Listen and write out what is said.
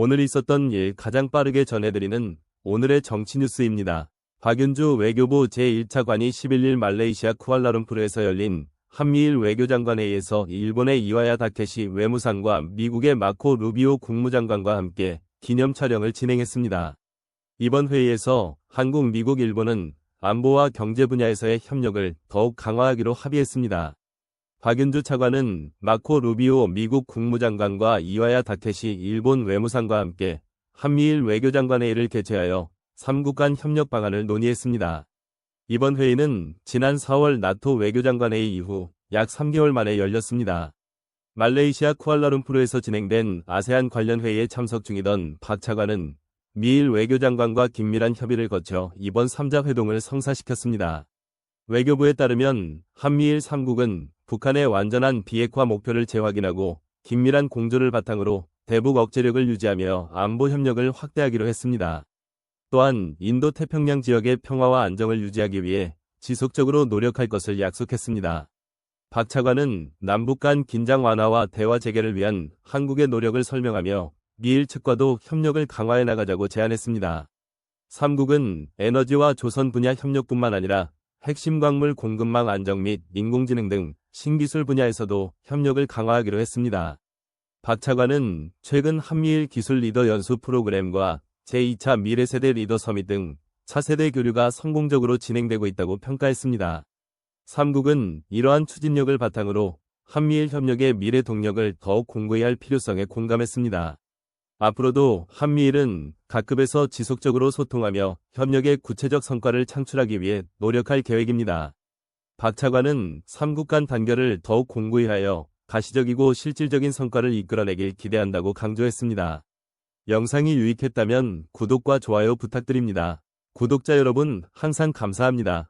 오늘 있었던 일 가장 빠르게 전해드리는 오늘의 정치 뉴스입니다. 박윤주 외교부 제1차관이 11일 말레이시아 쿠알라룸푸르에서 열린 한미일 외교장관회의에서 일본의 이와야 다케시 외무상과 미국의 마코 루비오 국무장관과 함께 기념 촬영을 진행했습니다. 이번 회의에서 한국, 미국, 일본은 안보와 경제 분야에서의 협력을 더욱 강화하기로 합의했습니다. 박윤주 차관은 마코 루비오 미국 국무장관과 이와야 다케시 일본 외무상과 함께 한미일 외교장관회의를 개최하여 3국 간 협력 방안을 논의했습니다. 이번 회의는 지난 4월 나토 외교장관회의 이후 약 3개월 만에 열렸습니다. 말레이시아 쿠알라룸푸르에서 진행된 아세안 관련 회의에 참석 중이던 박 차관은 미일 외교장관과 긴밀한 협의를 거쳐 이번 3자 회동을 성사시켰습니다. 외교부에 따르면 한미일 3국은 북한의 완전한 비핵화 목표를 재확인하고 긴밀한 공조를 바탕으로 대북 억제력을 유지하며 안보 협력을 확대하기로 했습니다. 또한 인도 태평양 지역의 평화와 안정을 유지하기 위해 지속적으로 노력할 것을 약속했습니다. 박 차관은 남북 간 긴장 완화와 대화 재개를 위한 한국의 노력을 설명하며 미일 측과도 협력을 강화해 나가자고 제안했습니다. 3국은 에너지와 조선 분야 협력뿐만 아니라 핵심 광물 공급망 안정 및 인공지능 등 신기술 분야에서도 협력을 강화하기로 했습니다. 박 차관은 최근 한미일 기술 리더 연수 프로그램과 제2차 미래세대 리더 서밋 등 차세대 교류가 성공적으로 진행되고 있다고 평가했습니다. 3국은 이러한 추진력을 바탕으로 한미일 협력의 미래 동력을 더욱 공고히 할 필요성에 공감했습니다. 앞으로도 한미일은 각급에서 지속적으로 소통하며 협력의 구체적 성과를 창출하기 위해 노력할 계획입니다. 박 차관은 3국 간 단결을 더욱 공고히 하여 가시적이고 실질적인 성과를 이끌어내길 기대한다고 강조했습니다. 영상이 유익했다면 구독과 좋아요 부탁드립니다. 구독자 여러분 항상 감사합니다.